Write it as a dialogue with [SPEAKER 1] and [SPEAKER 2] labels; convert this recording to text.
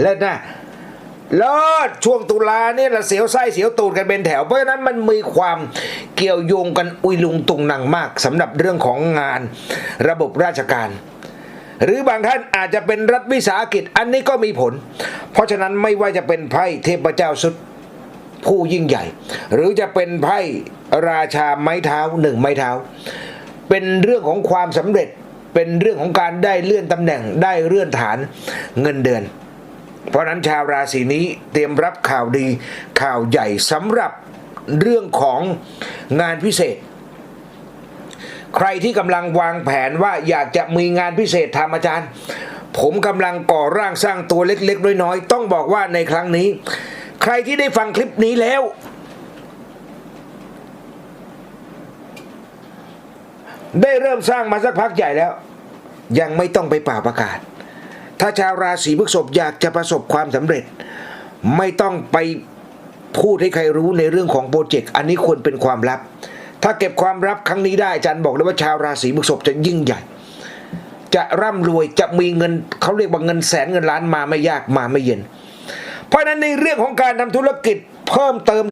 [SPEAKER 1] เลิศนะเลิศช่วงตุลาเนี่ยละเสียวไส้เสียวตูดกันเป็นแถว เพราะฉะนั้นมันมีความเกี่ยวโยงกันอุยลุงตุงนังมากสำหรับเรื่องของงานระบบราชการ หรือบางท่านอาจจะเป็นรัฐวิสาหกิจอันนี้ก็มีผล เพราะฉะนั้นไม่ว่าจะเป็นไพ่เทพเจ้าสุดผู้ยิ่งใหญ่ หรือจะเป็นไพ่ราชาไม้เท้าหนึ่งไม้เท้า เป็นเรื่องของความสำเร็จเป็นเรื่องของการได้เลื่อนตำแหน่งได้เลื่อนฐานเงินเดือน เพราะนั้นชาวราศีนี้เตรียมรับข่าวดีข่าวใหญ่สำหรับเรื่องของงานพิเศษ ใครที่กำลังวางแผนว่าอยากจะมีงานพิเศษทำอาจารย์ ผมกำลังก่อร่างสร้างตัวเล็กๆน้อยๆต้องบอกว่าในครั้งนี้ ใครที่ได้ฟังคลิปนี้แล้ว ได้เริ่มสร้างมาสักพักใหญ่แล้ว ยังไม่ต้องไปป่าประกาศ ถ้าชาวราศีพฤษภอยากจะประสบความสำเร็จ ไม่ต้องไปพูดให้ใครรู้ในเรื่องของโปรเจกต์อันนี้ควรเป็นความลับ ถ้าเก็บความลับครั้งนี้ได้อาจารย์บอกเลยว่าชาวราศีพฤษภจะยิ่งใหญ่ จะร่ำรวยจะมีเงินเขาเรียกว่าเงินแสนเงินล้านมาไม่ยากมาไม่เย็น เพราะนั้นในเรื่องของการทำธุรกิจเพิ่มเติม